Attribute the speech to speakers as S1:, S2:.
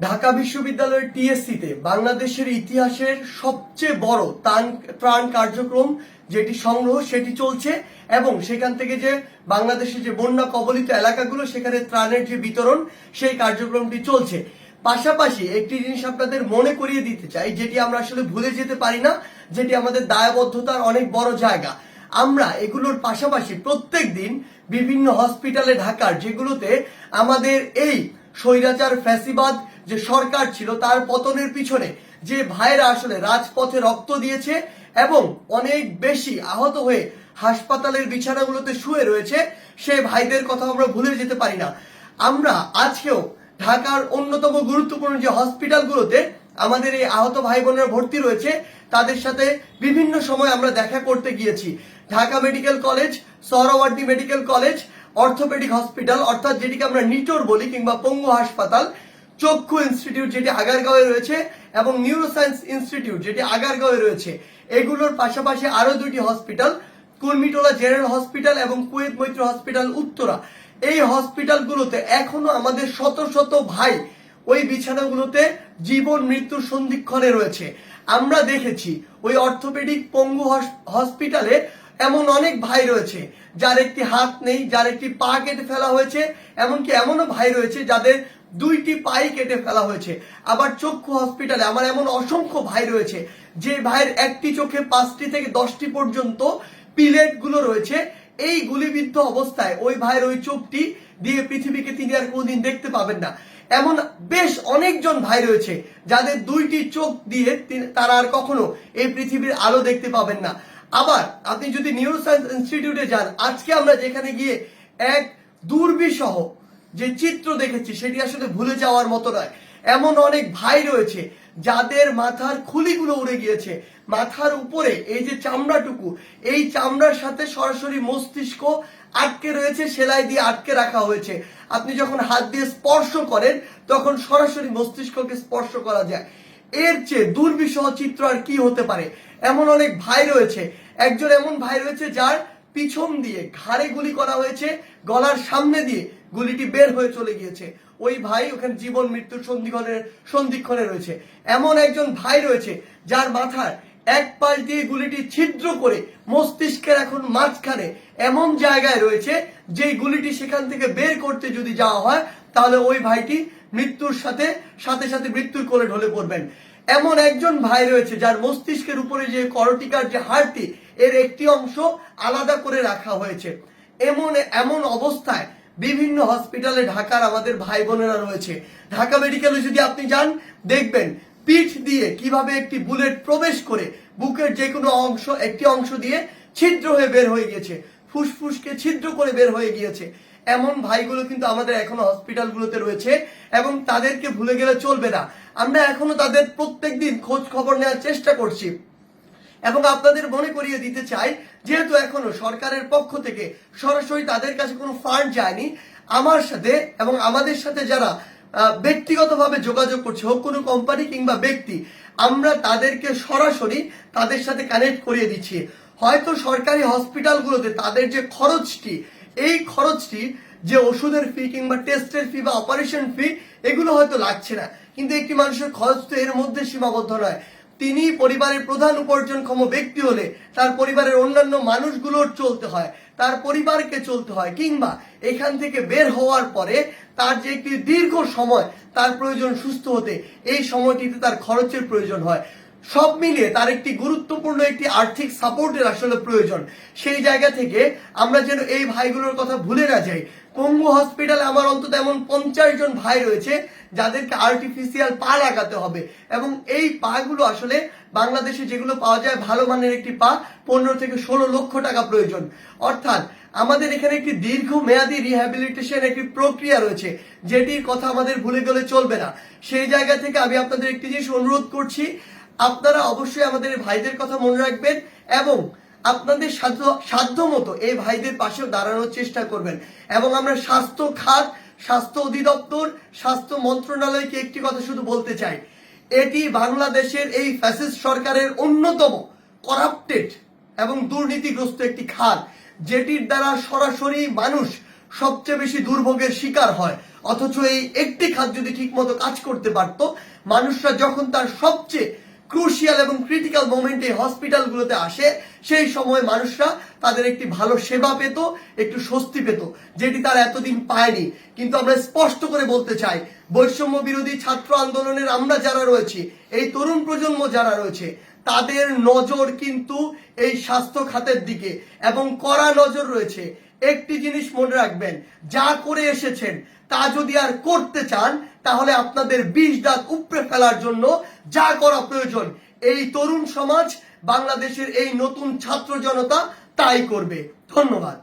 S1: ঢাকা বিশ্ববিদ্যালয়ের টিএসসিতে বাংলাদেশের ইতিহাসের সবচেয়ে বড় ত্রাণ ত্রাণ কার্যক্রম যেটি সংগ্রহ, সেটি চলছে এবং সেখান থেকে যে বাংলাদেশের যে বন্যা কবলিত এলাকাগুলো, সেখানে ত্রাণের যে বিতরণ, সেই কার্যক্রমটি চলছে। পাশাপাশি একটি জিনিস আপনাদের মনে করিয়ে দিতে চাই, যেটি আমরা আসলে ভুলে যেতে পারি না, যেটি আমাদের দায়বদ্ধতার অনেক বড় জায়গা। আমরা এগুলোর পাশাপাশি প্রত্যেক দিন বিভিন্ন হসপিটালে ঢাকার যেগুলোতে আমাদের এই স্বৈরাচার, ফ্যাসিবাদ যে সরকার ছিল তার পতনের পিছনে যে ভাইরা আসলে রাজপথে রক্ত দিয়েছে এবং অনেক বেশি আহত হয়ে হাসপাতালের বিছানাগুলোতে শুয়ে রয়েছে সেই ভাইদের কথা আমরা ভুলে যেতে পারি না। আমরা আজকেও ঢাকার অন্যতম গুরুত্বপূর্ণ যে হসপিটালগুলোতে আমাদের এই আহত ভাই বোনেরা ভর্তি রয়েছে, তাদের সাথে বিভিন্ন সময় আমরা দেখা করতে গিয়েছি। Dhaka medical college Suhrawardy medical college, orthopaedic hospital, অর্থাৎ যেটিকে আমরা নিটোর বলি কিংবা পঙ্গু হাসপাতাল চক্ষু ইনস্টিটিউট যেটি আগারগাঁওয়ে রয়েছে এবং নিউরোসায়েন্স ইনস্টিটিউট যেটি আগারগাঁওয়ে রয়েছে। এগুলোর পাশাপাশি আরও দুটি হসপিটাল কুর্মিটোলা জেনারেল হসপিটাল এবং কুয়েত মৈত্র হসপিটাল উত্তরা। এই হসপিটালগুলোতে এখনও আমাদের শত শত ভাই ওই বিছানাগুলোতে জীবন মৃত্যুর সন্ধিক্ষণে রয়েছে। আমরা দেখেছি ওই অর্থোপেডিক পঙ্গু হস- হসপিটালে এমন অনেক ভাই রয়েছে, যার একটি হাত নেই, যার একটি পা কেটে ফেলা হয়েছে, এমনকি এমনও ভাই রয়েছে যাদের দুইটি পাই কেটে ফেলা হয়েছে। আবার চক্ষু হসপিটালে আমার এমন অসংখ্য ভাই রয়েছে, যে ভাইয়ের একটি চোখে পাঁচটি থেকে দশটি পর্যন্ত পিলেটগুলো রয়েছে। এই গুলিবিদ্ধ অবস্থায় ওই ভাইয়ের ওই চোখটি দিয়ে পৃথিবীকে তিনি আর কোনদিন দেখতে পাবেন না। এমন বেশ অনেকজন ভাই রয়েছে, যাদের দুইটি চোখ দিয়ে তারা আর কখনো এই পৃথিবীর আলো দেখতে পাবেন না। আবার আপনি যদি নিউরো সায়েন্স ইনস্টিটিউটে যান, আজকে আমরা যেখানে গিয়ে এক দুর্বিসহ যে চিত্র দেখেছি সেটি আসলে ভুলে যাওয়ার মতো নয়। এমন অনেক ভাই রয়েছে যাদের মাথার খুলিগুলো উড়ে গিয়েছে। মাথার উপরে এই যে চামড়াটুকু, এই চামড়ার সাথে সরাসরি মস্তিষ্ক আটকে রয়েছে, সেলাই দিয়ে আটকে রাখা হয়েছে। আপনি যখন হাত দিয়ে স্পর্শ করেন, তখন সরাসরি মস্তিষ্ককে স্পর্শ করা যায়। এর চেয়ে দুর্বিষহ চিত্র আর কি হতে পারে? এমন অনেক ভাই রয়েছে। একজন এমন ভাই রয়েছে যার পিছন দিয়ে ঘাড়ে গুলি করা হয়েছে, গলার সামনে দিয়ে। গুলিটি বের হয়ে চলে গিয়েছে। ওই ভাই ওখানে জীবন মৃত্যুর সন্ধিক্ষণে সন্ধিক্ষণে রয়েছে। এমন একজন ভাই রয়েছে যার মাথার এক পাশ দিয়ে গুলিটি ছিদ্র করে মস্তিষ্কের এখন মাঝখানে এমন জায়গায় রয়েছে যে গুলিটি সেখান থেকে বের করতে যদি যাওয়া হয়, তাহলে ওই ভাইটি মৃত্যুর সাথে সাথে সাথে মৃত্যুর কোলে ঢলে পড়বেন। এমন একজন ভাই রয়েছে যার মস্তিষ্কের উপরে যে করটিকার যে হাড়টি, এর একটি অংশ আলাদা করে রাখা হয়েছে। এমন এমন অবস্থায় বিভিন্ন হসপিটালে ঢাকার আমাদের ভাই বোনেরা রয়েছে। ঢাকা মেডিকেলে যদি আপনি যান, দেখবেন পিঠ দিয়ে কীভাবে একটি বুলেট প্রবেশ করে বুকের যে কোনো অংশ, একটি অংশ দিয়ে ছিদ্র হয়ে বের হয়ে গিয়েছে। ফুসফুসকে ছিদ্র করে বের হয়ে গিয়েছে। এমন ভাইগুলো কিন্তু আমাদের এখনও হসপিটালগুলোতে রয়েছে এবং তাদেরকে ভুলে গেলে চলবে না। আমরা এখনও তাদের প্রত্যেকদিন খোঁজ খবর নেওয়ার চেষ্টা করছি। এবং আপনাদের মনে করিয়ে দিতে চাই, যেহেতু এখনও সরকারের পক্ষ থেকে সরাসরি তাদের কাছে কোনো ফান্ড যায়নি, আমার সাথে এবং আমাদের সাথে যারা ব্যক্তিগতভাবে যোগাযোগ করছে, হোক কোনো কোম্পানি কিংবা ব্যক্তি, আমরা তাদেরকে সরাসরি তাদের সাথে কানেক্ট করিয়ে দিচ্ছি। হয়তো সরকারি হসপিটালগুলোতে তাদের যে খরচটি, এই খরচটি যে ওষুধের ফি কিংবা টেস্টের ফি বা অপারেশন ফি এগুলো হয়তো লাগছে না। কিন্তু একটি মানুষের খরচ তো এর মধ্যে সীমাবদ্ধ নয়। তিনি পরিবারের প্রধান উপার্জনক্ষম ব্যক্তি হলে তার পরিবারের অন্যান্য মানুষগুলোর চলতে হয়, তার পরিবারকে চলতে হয়, কিংবা এখান থেকে বের হওয়ার পরে তার যে একটি দীর্ঘ সময় তার প্রয়োজন সুস্থ হতে, এই সময়টিতে তার খরচের প্রয়োজন হয়। সব মিলিয়ে তার একটি গুরুত্বপূর্ণ একটি আর্থিক সাপোর্টের আসলে প্রয়োজন। সেই জায়গা থেকে আমরা যেন এই ভাইগুলোর কথা ভুলে না যাই। পঙ্গু হসপিটালে আমার অন্তত এমন পঞ্চাশ জন ভাই রয়েছে, যাদেরকে আর্টিফিশিয়াল পা লাগাতে হবে। এবং এই পাগুলো আসলে বাংলাদেশে যেগুলো পাওয়া যায় ভালো মানের একটি পা, পনেরো থেকে ষোলো লক্ষ টাকা প্রয়োজন। অর্থাৎ আমাদের এখানে একটি দীর্ঘ মেয়াদী রিহ্যাবিলিটেশন একটি প্রক্রিয়া রয়েছে, যেটির কথা আমাদের ভুলে গেলে চলবে না। সেই জায়গা থেকে আমি আপনাদের একটি জিনিস অনুরোধ করছি আপনারা অবশ্যই আমাদের ভাইদের কথা মনে রাখবেন এবং আপনাদের সাধ্য সাধ্য মতো এই ভাইদের পাশেও দাঁড়ানোর চেষ্টা করবেন। এবং আমরা স্বাস্থ্য খাত, স্বাস্থ্য অধিদপ্তর, স্বাস্থ্য মন্ত্রণালয়কে একটি কথা শুধু বলতে চাই। এটি বাংলাদেশের এই ফ্যাসিস্ট সরকারের অন্যতম করাপ্টেড এবং দুর্নীতিগ্রস্ত একটি খাত, যেটির দ্বারা সরাসরি মানুষ সবচেয়ে বেশি দুর্ভোগের শিকার হয়। অথচ এই একটি খাত যদি ঠিকমতো কাজ করতে পারতো, মানুষরা যখন তার সবচেয়ে ক্রুশিয়াল এবং ক্রিটিক্যাল মোমেন্টে হসপিটালগুলোতে আসে, সেই সময় মানুষরা তাদের একটি ভালো সেবা পেত, একটু স্বস্তি পেত, যেটি তারা এতদিন পায়নি। কিন্তু আমরা স্পষ্ট করে বলতে চাই, বৈষম্য বিরোধী ছাত্র আন্দোলনের আমরা যারা রয়েছি, এই তরুণ প্রজন্ম যারা রয়েছে, তাদের নজর কিন্তু এই স্বাস্থ্য খাতের দিকে এবং কড়া নজর রয়েছে। একটি জিনিস মনে রাখবেন, যা করে এসেছেন তা যদি আর করতে চান, তাহলে আপনাদের বিষ দাঁত উপড়ে ফেলার জন্য যা করা প্রয়োজন। এই তরুণ সমাজ বাংলাদেশের এই নতুন ছাত্র জনতা তাই করবে। ধন্যবাদ।